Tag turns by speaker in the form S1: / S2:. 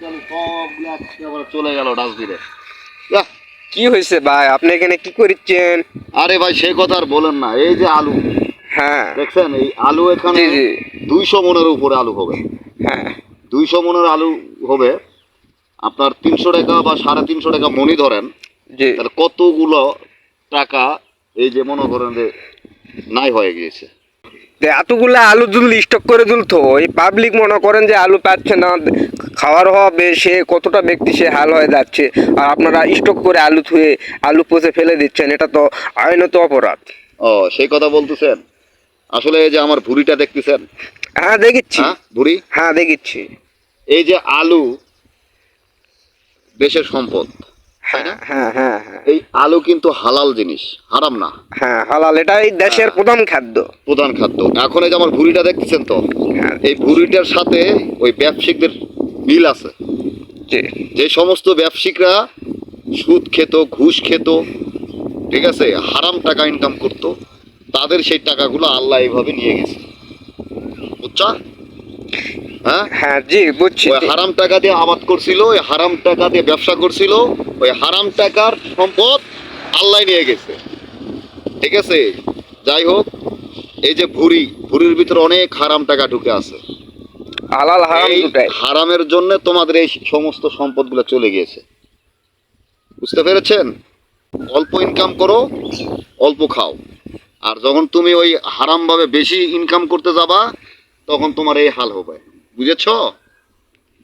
S1: টালু সবগুলো একেবারে চলে গেল ডাস্টবিনে।
S2: কি হয়েছে ভাই? আপনি এখানে কি করছেন?
S1: আরে ভাই সে কথা আর বলেন না এই যে আলু।
S2: হ্যাঁ।
S1: দেখছেন এই আলু এখানে দুইশো মনের উপরে আলু হবে।
S2: হ্যাঁ।
S1: দুইশো মনের আলু হবে আপনার তিনশো টাকা বা সাড়ে তিনশো টাকা মনি ধরেন
S2: জি।
S1: তাহলে কতগুলো টাকা এই যে মনে করেন যে নাই হয়ে গিয়েছে?
S2: এতগুলো আলু যদি স্টক করে তুলতো এই পাবলিক মনে করেন যে আলু পাচ্ছে না খাওয়ার হবে সে কতটা ব্যক্তি সে হাল হয়ে যাচ্ছে আর আপনারা স্টক করে আলু থুয়ে আলু পচে ফেলে দিচ্ছেন এটা তো আইনত অপরাধ।
S1: ও সেই কথা বলতেছেন? আসলে এই যে আমার ভুড়িটা দেখতেছেন?
S2: হ্যাঁ দেখিচ্ছি
S1: হ্যাঁ ভুড়ি?
S2: হ্যাঁ দেখিচ্ছি
S1: এই যে আলু দেশের সম্পদ
S2: হ্যাঁ হ্যাঁ হ্যাঁ
S1: এই আলু কিন্তু হালাল জিনিস হারাম না।
S2: হ্যাঁ হালাল এটাই দেশের প্রধান খাদ্য।
S1: প্রধান খাদ্য। এখন এই যে আমার ভুড়িটা দেখতেছেন তো?
S2: হ্যাঁ।
S1: এই ভুড়িটার সাথে ওই ব্যবসায়িকদের মিল আছে। যে সমস্ত ব্যবসায়িকরা সুদ খেত ঘুষ খেত ঠিক আছে হারাম টাকা ইনকাম করত তাদের সেই টাকাগুলো আল্লাহ এইভাবে নিয়ে গেছে। বুঝছা? হ্যাঁ?
S2: হ্যাঁ জি বুঝছি।
S1: ওই হারাম টাকা দিয়ে আবাদ করছিল ওই হারাম টাকা দিয়ে ব্যবসা করছিল ওই হারাম টাকার সম্পদ আল্লাহ নিয়ে গেছে। ঠিক আছে? যাই হোক এই যে ভুরি ভুরির ভিতরে অনেক হারাম টাকা ঢুকে আছে।
S2: হালাল হারাম দুটাই।
S1: হারামের জন্য তোমাদের এই সমস্ত সম্পদগুলো চলে গিয়েছে। বুঝতে পেরেছেন? অল্প ইনকাম করো অল্প খাও। আর যখন তুমি ওই হারামভাবে বেশি ইনকাম করতে যাবা তখন তোমার এই হাল হবে। বুঝেছ?